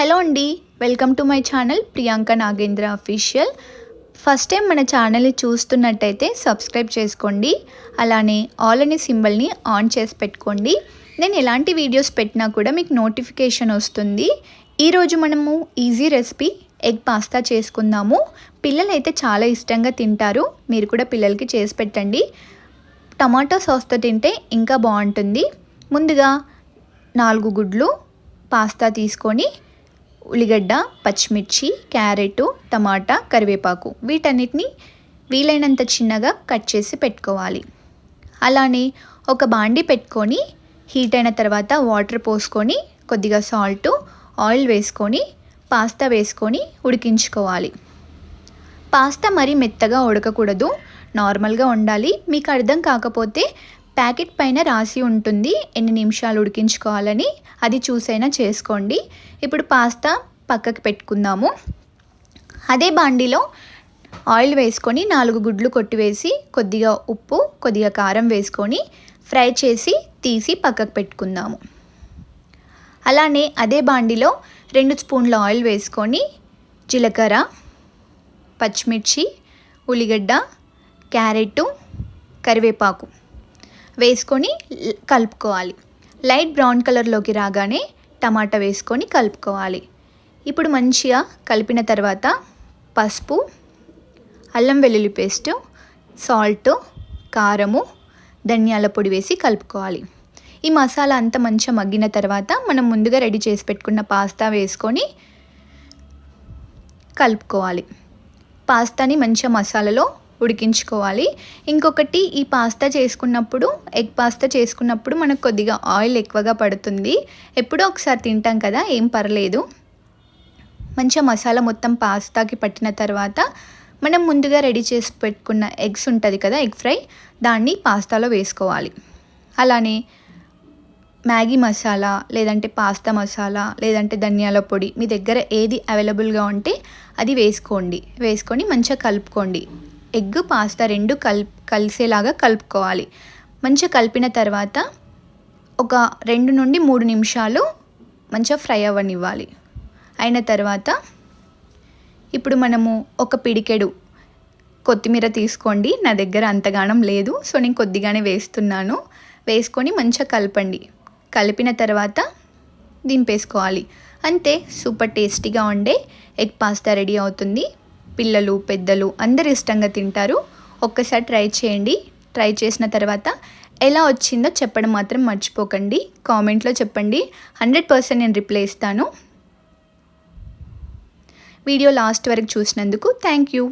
Hello అండి welcome to my channel Priyanka Nagendra official. First time మన ఛానల్ని చూస్తున్నట్టయితే సబ్స్క్రైబ్ చేసుకోండి అలానే ఆల్ అనే సింబల్ని ఆన్ చేసి పెట్టుకోండి. నేను ఎలాంటి వీడియోస్ పెట్టినా కూడా మీకు నోటిఫికేషన్ వస్తుంది. ఈరోజు మనము ఈజీ రెసిపీ ఎగ్ పాస్తా చేసుకుందాము. పిల్లలు అయితే చాలా ఇష్టంగా తింటారు మీరు కూడా పిల్లలకి చేసి పెట్టండి. టమాటో సాస్తో తింటే ఇంకా బాగుంటుంది. ముందుగా నాలుగు గుడ్లు పాస్తా తీసుకొని ఉల్లిగడ్డ పచ్చిమిర్చి క్యారెట్ టమాటా కరివేపాకు వీటన్నిటిని వీలైనంత చిన్నగా కట్ చేసి పెట్టుకోవాలి. అలానే ఒక బాండి పెట్టుకొని హీట్ అయిన తర్వాత వాటర్ పోసుకొని కొద్దిగా సాల్ట్ ఆయిల్ వేసుకొని పాస్తా వేసుకొని ఉడికించుకోవాలి. పాస్తా మరీ మెత్తగా ఉడకకూడదు నార్మల్గా ఉండాలి మీకు అర్థం కాకపోతే ప్యాకెట్ పైన రాసి ఉంటుంది. ఎన్ని నిమిషాలు ఉడికించుకోవాలని అది చూసైనా చేసుకోండి. ఇప్పుడు పాస్తా పక్కకు పెట్టుకుందాము. అదే బాండిలో ఆయిల్ వేసుకొని నాలుగు గుడ్లు కొట్టివేసి కొద్దిగా ఉప్పు కొద్దిగా కారం వేసుకొని ఫ్రై చేసి తీసి పక్కకు పెట్టుకుందాము. అలానే అదే బాండిలో రెండు స్పూన్ల ఆయిల్ వేసుకొని జీలకర్ర పచ్చిమిర్చి ఉల్లిగడ్డ క్యారెట్ కరివేపాకు. వేసుకొని కలుపుకోవాలి. లైట్ బ్రౌన్ కలర్లోకి రాగానే టమాటా వేసుకొని కలుపుకోవాలి. ఇప్పుడు మంచిగా కలిపిన తర్వాత పసుపు అల్లం వెల్లుల్లి పేస్టు సాల్ట్ కారము ధనియాల పొడి వేసి కలుపుకోవాలి. ఈ మసాలా అంతా మంచిగా మగ్గిన తర్వాత మనం ముందుగా రెడీ చేసి పెట్టుకున్న పాస్తా వేసుకొని కలుపుకోవాలి. పాస్తాని మంచిగా మసాలాలో ఉడికించుకోవాలి. ఇంకొకటి ఈ పాస్తా చేసుకున్నప్పుడు ఎగ్ పాస్తా చేసుకున్నప్పుడు మనకు కొద్దిగా ఆయిల్ ఎక్కువగా పడుతుంది. ఎప్పుడో ఒకసారి తింటాం కదా ఏం పర్లేదు. మంచిగా మసాలా మొత్తం పాస్తాకి పట్టిన తర్వాత మనం ముందుగా రెడీ చేసి పెట్టుకున్న ఎగ్స్ ఉంటుంది కదా ఎగ్ ఫ్రై దాన్ని పాస్తాలో వేసుకోవాలి. అలానే మ్యాగీ మసాలా లేదంటే పాస్తా మసాలా లేదంటే ధనియాల పొడి మీ దగ్గర ఏది అవైలబుల్గా ఉంటే అది వేసుకోండి. వేసుకొని మంచిగా కలుపుకోండి. ఎగ్ పాస్తా రెండు కల్ కలిసేలాగా కలుపుకోవాలి. మంచిగా కలిపిన తర్వాత ఒక రెండు నుండి మూడు నిమిషాలు మంచిగా ఫ్రై అవ్వనివ్వాలి. అయిన తర్వాత ఇప్పుడు మనము ఒక పిడికెడు కొత్తిమీర తీసుకోండి. నా దగ్గర అంతగానం లేదు సో నేను కొద్దిగానే వేస్తున్నాను. వేసుకొని మంచిగా కలపండి. కలిపిన తర్వాత దింపేసుకోవాలి. అంతే సూపర్ టేస్టీగా ఉండే ఎగ్ పాస్తా రెడీ అవుతుంది. పిల్లలు పెద్దలు అందరు ఇష్టంగా తింటారు. ఒక్కసారి ట్రై చేయండి. ట్రై చేసిన తర్వాత ఎలా వచ్చిందో చెప్పడం మాత్రం మర్చిపోకండి. కామెంట్లో చెప్పండి. హండ్రెడ్ పర్సెంట్ నేను రిప్లై ఇస్తాను. వీడియో లాస్ట్ వరకు చూసినందుకు థ్యాంక్ యూ.